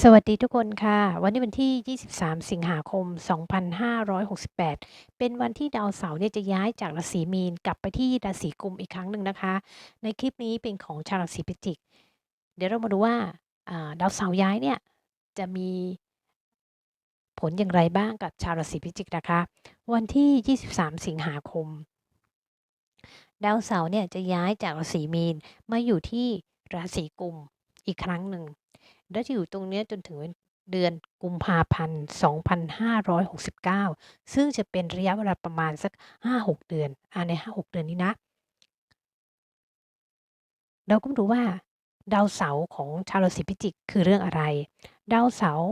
สวัสดีทุกคนค่ะ วันนี้วันที่ 23 สิงหาคม 2568 เป็นวันที่ดาวเสาร์เนี่ยจะย้ายจากราศีมีนกลับไปที่ราศีกุมอีกครั้งหนึ่งนะคะ ในคลิปนี้เป็นของชาวราศีพิจิก เดี๋ยวเรามาดูว่าดาวเสาร์ย้ายเนี่ยจะมีผลอย่างไรบ้างกับชาวราศีพิจิกนะคะ วันที่ 23 สิงหาคม ดาวเสาร์เนี่ยจะย้ายจากราศีมีนมาอยู่ที่ราศีกุมอีกครั้งหนึ่ง และจะอยู่ตรงเนี้ยจนถึงเดือนกุมภาพันธ์ 2569 ซึ่งจะเป็นระยะเวลาประมาณสัก 5-6 เดือนอ่าใน 5-6 เดือนนี้นะ เราก็มาดูว่าดาวเสาร์ของชาวราศีพิจิกคือเรื่องอะไร ดาวเสาร์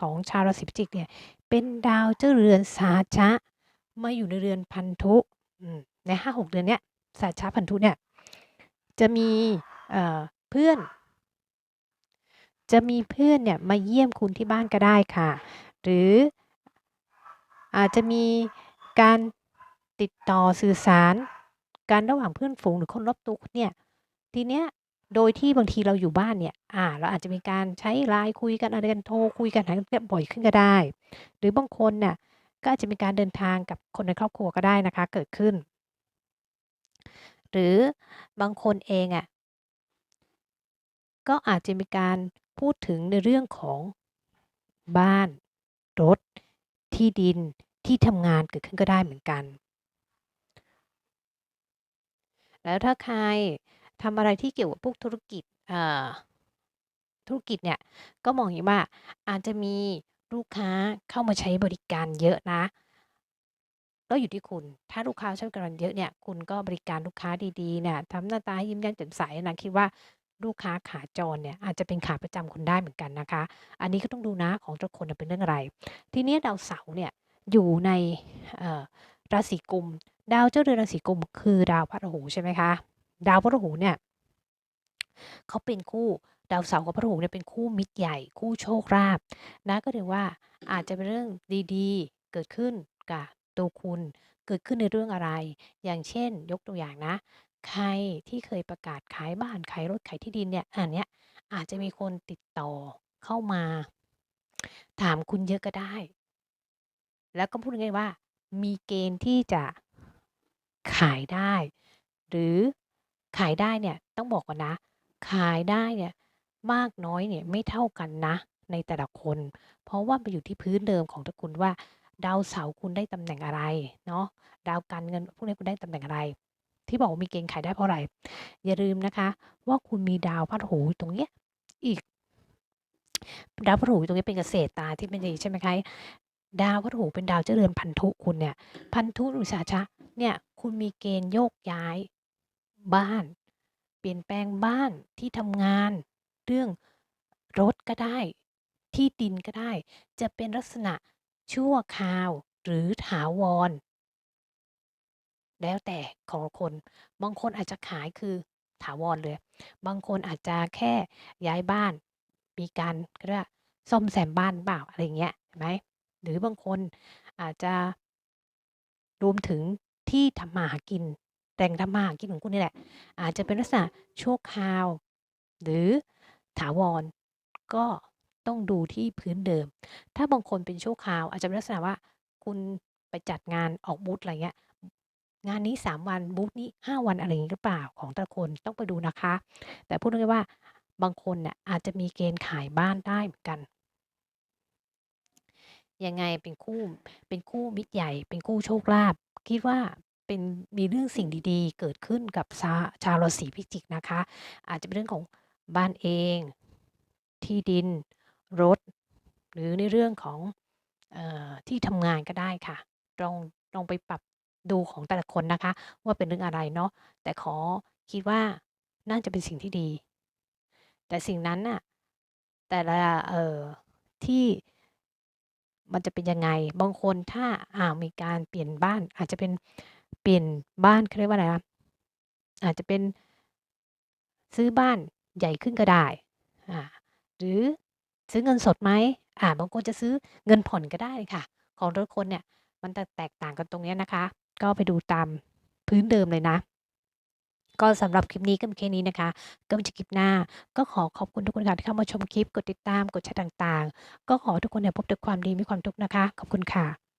ของชาวราศีพิจิกเนี่ย เป็นดาวเจ้าเรือนสาชะ มาอยู่ในเรือนพันธุอืมใน 5-6 เดือนเนี้ยสาชะพันธุเนี่ย จะมีเพื่อน จะมีเพื่อนเนี่ยมาเยี่ยมคุณที่บ้านก็ได้ค่ะ หรืออาจจะมีการติดต่อสื่อสารกันระหว่างเพื่อนฝูงหรือคนรอบตัวคุณเนี่ยทีเนี้ยโดยที่บางทีเราอยู่บ้านเนี่ย อ่า เราอาจจะมีการใช้ LINE คุยกันอะไรกันโทรคุยกันหากันบ่อยขึ้นก็ได้ หรือบางคนน่ะก็อาจจะมีการเดินทางกับคนในครอบครัวก็ได้นะคะ เกิดขึ้น หรือบางคนเองอะก็อาจจะมีการ พูดถึงในเรื่องของบ้าน รถ ที่ดินที่ทำงานเกิดขึ้นก็ได้เหมือนกัน แล้วถ้าใครทำอะไรที่เกี่ยวกับพวกธุรกิจธุรกิจเนี่ย ก็มองอย่างว่าอาจจะมีลูกค้าเข้ามาใช้บริการเยอะนะ ก็อยู่ที่คุณ ถ้าลูกค้าใช้บริการเยอะเนี่ย คุณก็บริการลูกค้าดีๆเนี่ยทำหน้าตาให้ยิ้มแย้มแจ่มใสนะคิดว่า ลูกค้าขาจรเนี่ยอาจจะเป็นขาประจำคุณได้เหมือนกันนะคะ อันนี้ก็ต้องดูนะของแต่คนเป็นเรื่องอะไร ทีนี้ดาวเสาร์เนี่ยอยู่ในราศีกุม ดาวเจ้าเรือนราศีกุม คือดาวพฤหัสใช่ไหมคะ ดาวพฤหัสเนี่ยเขาเป็นคู่ดาวเสาร์กับพฤหัสเนี่ยเป็นคู่มิตรใหญ่ คู่โชคลาภนะก็ถือว่าอาจจะเป็นเรื่องดีๆ เกิดขึ้นกับตัวคุณเกิดขึ้นในเรื่องอะไร อย่างเช่น ยกตัวอย่างนะ ใครที่เคยประกาศขายบ้าน ขายรถ ขายที่ดินเนี่ย อันเนี้ยอาจจะมีคนติดต่อเข้ามา ถามคุณเยอะก็ได้ แล้วก็พูดง่ายๆว่า มีเกณฑ์ที่จะขายได้ หรือขายได้เนี่ยต้องบอกก่อนนะ ขายได้เนี่ยมากน้อยเนี่ยไม่เท่ากันนะ ในแต่ละคน เพราะว่ามันอยู่ที่พื้นเดิมของตระกูลว่า ดาวเสาร์คุณได้ตำแหน่งอะไรเนาะดาวการเงินพวกนี้คุณได้ตำแหน่งอะไร ที่บอกว่ามีเกณฑ์ขายได้เพราะอะไร อย่าลืมนะคะ ว่าคุณมีดาวพฤหัสตรงเนี้ยอีก ดาวพฤหัสตรงนี้เป็นเกษตรตาธิบดีใช่ไหมคะดาวพฤหัสเป็นดาวเจ้าเรือนพันธุคุณเนี่ย พันธุหรือสาชะ เนี่ย คุณมีเกณฑ์โยกย้ายบ้าน เปลี่ยนแปลงบ้านที่ทำงาน เรื่องรถก็ได้ ที่ดินก็ได้ จะเป็นลักษณะชั่วคราวหรือถาวร แล้วแต่ของคน บางคนอาจจะขายคือถาวรเลย บางคนอาจจะแค่ย้ายบ้าน มีการเรียกว่าซ่อมแซมบ้านเปล่าอะไรเงี้ยเห็นไหมหรือบางคนอาจจะรวมถึงที่ทำมาหากินแหล่งทำมาหากินของคุณนี่แหละ อาจจะเป็นลักษณะชั่วคราว หรือถาวรก็ต้องดูที่พื้นเดิม ถ้าบางคนเป็นชั่วคราว อาจจะเป็นลักษณะว่าคุณไปจัดงานออกบูธอะไรเงี้ย งานนี้ 3 วันบูธนี้ 5 วันอะไรอย่างงี้หรือเปล่าของแต่ละคนต้องไปดูนะคะ แต่พูดง่ายๆว่าบางคนเนี่ยอาจจะมีเกณฑ์ขายบ้านได้เหมือนกันยังไงเป็นคู่เป็นคู่มิตรใหญ่ เป็นคู่โชคลาภคิดว่าเป็นมีเรื่องสิ่งดีๆ เกิดขึ้นกับชาชาวราศีพิจิกนะคะ อาจจะเป็นเรื่องของบ้านเอง ที่ดินรถ หรือในเรื่องของออที่ทำงานก็ได้ค่ะลองลองไปปรับ ดูของแต่ละคนนะคะ ว่าเป็นเรื่องอะไรเนาะแต่ขอคิดว่าน่าจะเป็นสิ่งที่ดี แต่สิ่งนั้นน่ะแต่ละเอ่อที่มันจะเป็นยังไง บางคนถ้าอ่ามีการเปลี่ยนบ้าน อาจจะเป็นเปลี่ยนบ้านเขาเรียกว่าอะไรนะอาจจะเป็นซื้อบ้านใหญ่ขึ้นก็ได้อ่าหรือซื้อเงินสดไหมอ่าบางคนจะซื้อเงินผ่อนก็ได้ค่ะ ของแต่ละคนเนี่ย มันจะแตกต่างกันตรงเนี้ยนะคะ ก็ไปดูตามพื้นเดิมเลยนะ ก็สำหรับคลิปนี้ก็มีแค่นี้นะคะ ก็มีจอคลิปหน้า ก็ขอขอบคุณทุกคนค่ะที่เข้ามาชมคลิป กดติดตาม กดแชร์ต่างๆ ก็ขอทุกคนเนี่ยพบแต่ความดีมีความทุกข์นะคะ ขอบคุณค่ะ